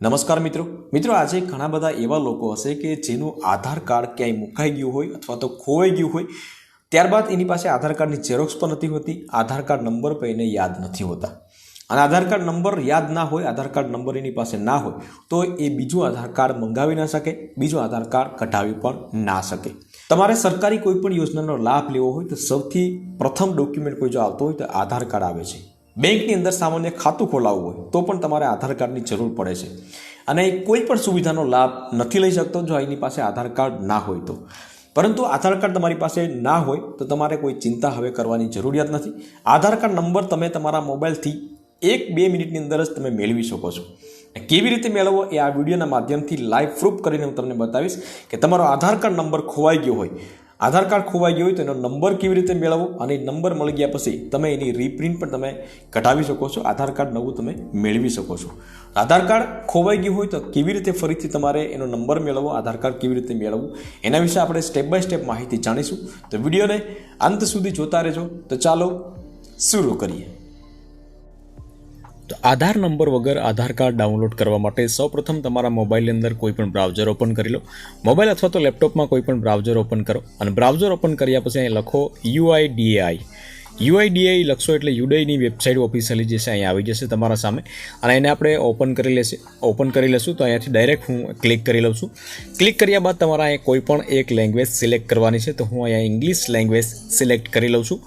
નમસ્કાર મિત્રો. મિત્રો, આજે ઘણા બધા એવા લોકો હશે કે જેનું આધાર કાર્ડ ક્યાંય મુકાઈ ગયું હોય અથવા તો ખોવાઈ ગયું હોય, ત્યારબાદ એની પાસે આધાર કાર્ડની ઝેરોક્સ પણ નથી હોતી, આધાર કાર્ડ નંબર પણ એને યાદ નથી હોતા. અને આધાર કાર્ડ નંબર યાદ ના હોય, આધાર કાર્ડ નંબર એની પાસે ના હોય, તો એ બીજું આધાર કાર્ડ મંગાવી ના શકે, બીજું આધાર કાર્ડ કઢાવી પણ ના શકે. તમારે સરકારી કોઈ પણ યોજનાનો લાભ લેવો હોય તો સૌથી પ્રથમ ડોક્યુમેન્ટ કોઈ જો આવતો હોય તો આધાર કાર્ડ આવે છે. બેંકની અંદર સામાન્ય ખાતું ખોલાવવું હોય, તો પણ તમારે આધાર કાર્ડની જરૂર પડે છે. અને કોઈ પણ સુવિધાનો લાભ નથી લઈ શકતો જો એની પાસે આધાર કાર્ડ ના હોય તો. પરંતુ આધાર કાર્ડ તમારી પાસે ના હોય, તો તમારે કોઈ ચિંતા હવે કરવાની જરૂરિયાત નથી. આધાર કાર્ડ નંબર તમે તમારા મોબાઈલથી એક બે મિનિટની અંદર જ તમે મેળવી શકો છો. કેવી રીતે મેળવવો એ આ વિડીયોના માધ્યમથી લાઈવ પ્રૂફ કરીને હું તમને બતાવીશ કે તમારો આધાર કાર્ડ નંબર ખોવાઈ ગયો હોય આધાર કાર્ડ ખોવાઈ ગયું હોય તો એનો નંબર કેવી રીતે મેળવવો અને નંબર મળી ગયા પછી તમે એની રીપ્રિન્ટ પણ તમે કઢાવી શકો છો, આધાર કાર્ડ નવું તમે મેળવી શકો છો. આધાર કાર્ડ ખોવાઈ ગયું હોય તો કેવી રીતે ફરીથી તમારે એનો નંબર મેળવવો, આધાર કાર્ડ કેવી રીતે મેળવવું, એના વિશે આપણે સ્ટેપ બાય સ્ટેપ માહિતી જાણીશું. તો વિડીયોને અંત સુધી જોતા રહેજો. તો ચાલો, શરૂ કરીએ. તો આધાર નંબર વગર આધાર કાર્ડ ડાઉનલોડ કરવા માટે સૌપ્રથમ તમારા મોબાઈલની અંદર કોઈ પણ બ્રાઉઝર ઓપન કરી લો. મોબાઈલ અથવા તો લેપટોપમાં કોઈ પણ બ્રાઉઝર ઓપન કરો અને બ્રાઉઝર ઓપન કર્યા પછી અહીં લખો યુઆઈડીએઆઈ. યુઆઈડીઆઈ લખશો એટલે યુડાઈની વેબસાઇટ ઓફિશિયલી જે છે અહીંયા આવી જશે તમારા સામે. અને એને આપણે ઓપન કરી લેશે ઓપન કરી લઈશું તો અહીંયાથી ડાયરેક્ટ હું ક્લિક કરી લઉં છું. ક્લિક કર્યા બાદ તમારે અહીંયા કોઈ પણ એક લેંગ્વેજ સિલેક્ટ કરવાની છે તો હું અહીંયા ઇંગ્લિશ લેંગ્વેજ સિલેક્ટ કરી લઉં છું.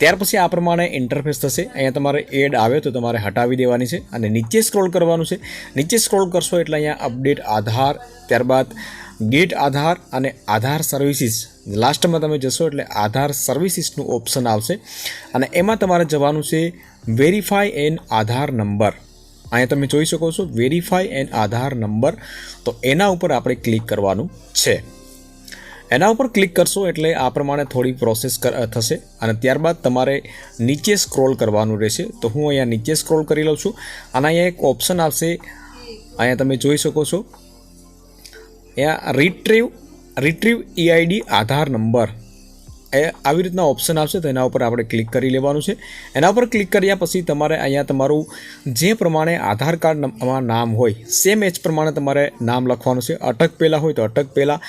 ત્યાર પછી આ પ્રમાણે ઇન્ટરફેસ થશે. અહીંયા તમારે એડ આવે તો તમારે હટાવી દેવાની છે અને નીચે સ્ક્રોલ કરવાનું છે. નીચે સ્ક્રોલ કરશો એટલે અહીંયા અપડેટ આધાર, ત્યારબાદ ગેટ આધાર અને આધાર સર્વિસીસ લાસ્ટમાં તમે જશો એટલે આધાર સર્વિસીસનું ઓપ્શન આવશે. અને એમાં તમારે જવાનું છે વેરીફાઈ એન આધાર નંબર અહીંયા તમે જોઈ શકો છો વેરીફાઈ એન આધાર નંબર તો એના ઉપર આપણે ક્લિક કરવાનું છે. એના ઉપર ક્લિક કરશો એટલે આ પ્રમાણે થોડી પ્રોસેસ થશે. અને ત્યારબાદ તમારે નીચે સ્ક્રોલ કરવાનું રહેશે. તો હું અહીંયા નીચે સ્ક્રોલ કરી લઉં છું. અને અહીંયા એક ઓપ્શન આવશે. અહીંયા તમે જોઈ શકો છો. અહીંયા રિટ્રીવ રિટ્રીવ ઈઆઈડી આધાર નંબર. એ આવી રીતના ઓપ્શન આવશે. તો એના ઉપર આપણે ક્લિક કરી લેવાનું છે. એના ઉપર ક્લિક કર્યા પછી તમારે અહીંયા તમારું જે પ્રમાણે આધાર કાર્ડમાં નામ હોય સેમ એજ પ્રમાણે તમારે નામ લખવાનું છે. અટક પહેલાં હોય તો અટક પહેલાં.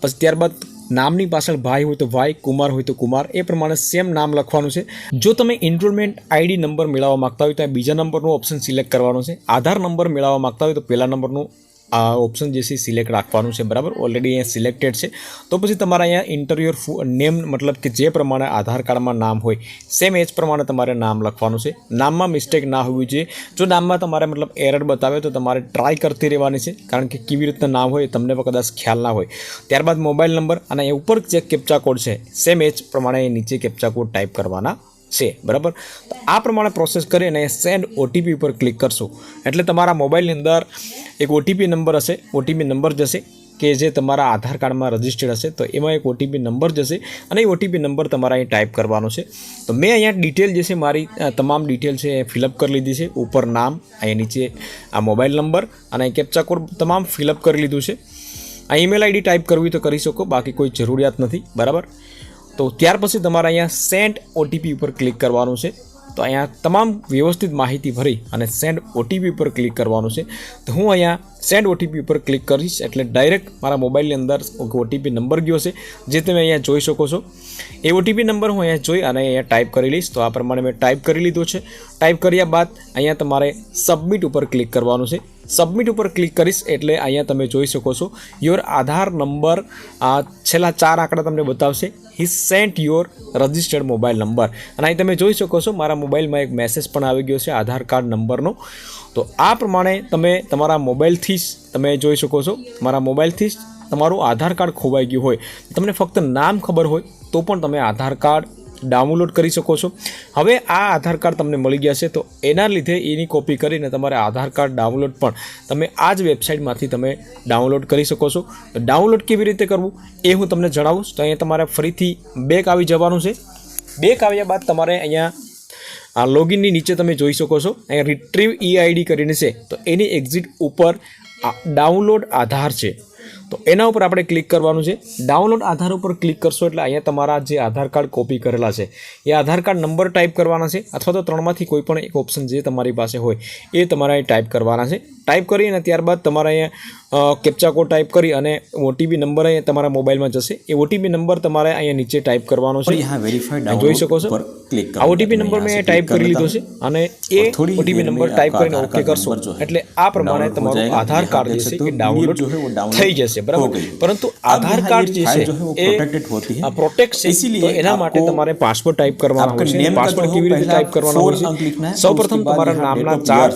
પછી ત્યારબાદ નામની પાછળ ભાઈ હોય તો ભાઈ, કુમાર હોય તો કુમાર, એ પ્રમાણે સેમ નામ લખવાનું છે. જો તમે એનરોલમેન્ટ આઈડી નંબર મેળવવા માગતા હોય તો બીજા નંબરનું ઓપ્શન સિલેક્ટ કરવાનો છે. આધાર નંબર મેળવવા માગતા હોય તો પહેલા નંબરનું આ ઓપ્શન જે છે સિલેક્ટ રાખવાનું છે, બરાબર? ઓલરેડી અહીંયા સિલેક્ટેડ છે. તો પછી તમારે અહીંયા ઇન્ટરવ્યુઅર નેમ મતલબ કે જે પ્રમાણે આધાર કાર્ડમાં નામ હોય સેમ એજ પ્રમાણે તમારે નામ લખવાનું છે. નામમાં મિસ્ટેક ના હોવી જોઈએ. જો નામમાં તમારે મતલબ એરર બતાવે તો તમારે ટ્રાય કરતી રહેવાની છે, કારણ કે કેવી રીતના નામ હોય તમને કદાચ ખ્યાલ ના હોય. ત્યારબાદ મોબાઈલ નંબર અને એ ઉપર જે કેપ્ચા કોડ છે. સેમ એજ પ્રમાણે નીચે કેપ્ચા કોડ ટાઈપ કરવાના છે, બરાબર? તો આ પ્રમાણે પ્રોસેસ કરી અને સેન્ડ ઓટીપી ઉપર ક્લિક કરશો. એટલે તમારા મોબાઈલની અંદર એક ઓટીપી નંબર હશે ઓટીપી નંબર જશે, કે જે તમારા આધાર કાર્ડમાં રજિસ્ટર્ડ હશે, તો એમાં એક ઓટીપી નંબર જશે અને એ ઓટીપી નંબર તમારે અહીં ટાઈપ કરવાનો છે. તો મેં અહીંયા ડિટેલ જે છે મારી તમામ ડિટેલ છે એ ફિલઅપ કરી લીધી છે. ઉપર નામ, અહીંયા નીચે આ મોબાઈલ નંબર અને કેપ્ચા કોડ તમામ ફિલઅપ કરી લીધું છે. આ ઈમેલ આઈડી ટાઈપ કરવી તો કરી શકો, બાકી કોઈ જરૂરિયાત નથી, બરાબર? તો ત્યાર પછી તમારે અહીંયા સેન્ડ ઓટીપી ઉપર ક્લિક કરવાનું છે. તો અહીંયા તમામ વ્યવસ્થિત માહિતી ભરી અને સેન્ડ ઓટીપી ઉપર ક્લિક કરવાનું છે. તો હું અહીંયા સેન્ડ ઓટીપી ઉપર ક્લિક કરીશ એટલે ડાયરેક્ટ મારા મોબાઈલની અંદર ઓટીપી નંબર ગયો છે, જે તમે અહીંયા જોઈ શકો છો. એ ઓટીપી નંબર હું અહીંયા જોઈ અને અહીંયા ટાઈપ કરી લઈશ. તો આ પ્રમાણે મેં ટાઈપ કરી લીધો છે. ટાઈપ કર્યા બાદ અહીંયા તમારે સબમિટ ઉપર ક્લિક કરવાનું છે. સબમિટ ઉપર ક્લિક કરીશ એટલે અહીંયા તમે જોઈ શકો છો યોર આધાર નંબર છેલ્લા ચાર આંકડા તમને બતાવશે. He sent your registered mobile number અને અહીં તમે જોઈ શકો છો, મારા મોબાઈલમાં એક મેસેજ પણ આવી ગયો છે, આધાર કાર્ડ નંબરનો. તો આ પ્રમાણે તમે તમારા મોબાઈલથી જ તમે જોઈ શકો છો, મારા મોબાઈલથી જ તમારું આધાર કાર્ડ ખોવાઈ ગયું હોય. તમને ફક્ત નામ ખબર હોય તો પણ તમે આધાર કાર્ડ ડાઉનલોડ કરી શકો છો. હવે આ આધાર કાર્ડ તમને મળી ગયા છે, તો એના લીધે એની કોપી કરીને તમારે આધાર કાર્ડ ડાઉનલોડ પણ તમે આ જ વેબસાઇટમાંથી તમે ડાઉનલોડ કરી શકો છો. તો ડાઉનલોડ કેવી રીતે કરવું એ હું તમને જણાવું. તો અહીંયા તમારે ફરીથી બેક આવી જવાનું છે. બેક આવ્યા બાદ તમારે અહીંયા આ લોગિનની નીચે તમે જોઈ શકો છો. અહીંયા રિટ્રીવ ઈઆઈડી કરીને છે. તો એની એક્ઝિટ ઉપર ડાઉનલોડ આધાર છે. તો એના ઉપર આપણે ક્લિક કરવાનું છે. ડાઉનલોડ આધાર ઉપર ક્લિક કરશો એટલે અહીંયા તમારા જે આધાર કાર્ડ કોપી કરેલા છે એ આધાર કાર્ડ નંબર ટાઈપ કરવાના છે અથવા તો ત્રણમાંથી કોઈ પણ એક ઓપ્શન જે તમારી પાસે હોય એ તમારે અહીં ટાઈપ કરવાના છે. ટાઈપ કરી અને ત્યારબાદ તમારે અહીંયા કેપ્ચા કોડ ટાઈપ કરી અને ઓટીપી નંબર અહીંયા તમારા મોબાઈલમાં જશે. એ ઓટીપી નંબર તમારે અહીંયા નીચે ટાઈપ કરવાનો છે. જોઈ શકો છો. આ ઓટીપી નંબર મેં ટાઈપ કરી લીધો છે અને એ ઓટીપી નંબર ટાઈપ કરીને ઓકે કરશો. એટલે આ પ્રમાણે તમારું આધાર કાર્ડ જે છે એ ડાઉનલોડ થઈ જશે. બરાબર? પરંતુ આધાર કાર્ડ જે છે એ પ્રોટેક્ટેડ है પ્રોટેક્ટ છે ઇસીલિયે એના માટે તમારે પાસવર્ડ ટાઈપ કરવાનો હોય છે પાસવર્ડ કેવી રીતે ટાઈપ કરવાનો હોય છે સૌપ્રથમ તમારા નામના ચાર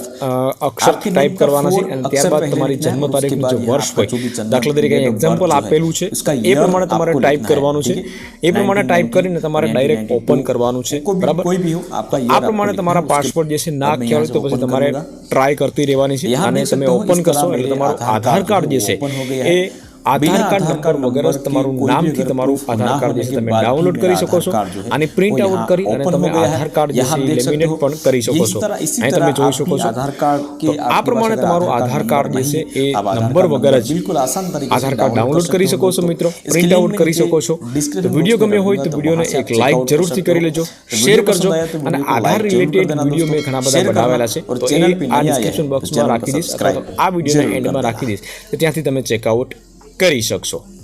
અક્ષર ટાઈપ કરવાના છે અને ત્યારબાદ તમારી જન્મ તારીખનું જે વર્ષ હોય દાખલા તરીકે એક્ઝામ્પલ આપેલું છે. એ પ્રમાણે તમારે ટાઈપ કરવાનું છે. એ પ્રમાણે ટાઈપ કરીને તમારે ડાયરેક્ટ ઓપન કરવાનું છે બરાબર? આ પ્રમાણે તમારા પાસવર્ડ જે છે ના ખ્યાલ હોય તો પછી તમારે ટ્રાય કરતી રહેવાની છે અને તમે ઓપન કરશો એટલે તમારું આધાર કાર્ડ જે છે એ આધાર કાર્ડ નંબર વગર તમારું નામથી તમારું આધાર કાર્ડ જે તમે ડાઉનલોડ કરી શકો છો અને પ્રિન્ટ આઉટ કરી અને તમે આધાર કાર્ડ જે લેમિનેટ પણ કરી શકો છો. અહીં તમે જોઈ શકો છો. તો આ પ્રમાણે તમારું આધાર કાર્ડ જે છે એ નંબર વગર જ આધાર કાર્ડ ડાઉનલોડ કરી શકો છો મિત્રો. પ્રિન્ટ આઉટ કરી શકો છો. તો વીડિયો ગમે હોય તો વિડીયોને એક લાઇક જરૂરથી કરી લેજો શેર કરજો અને આધાર રિલેટેડ વીડિયો મેં ઘણા બધા બનાવેલા છે તો એ આ ડિસ્ક્રિપ્શન બોક્સમાં રાખી દઈશ આ વિડીયોના એન્ડમાં રાખી દઈશ તો ત્યાંથી તમે ચેકઆઉટ કરી શકશો.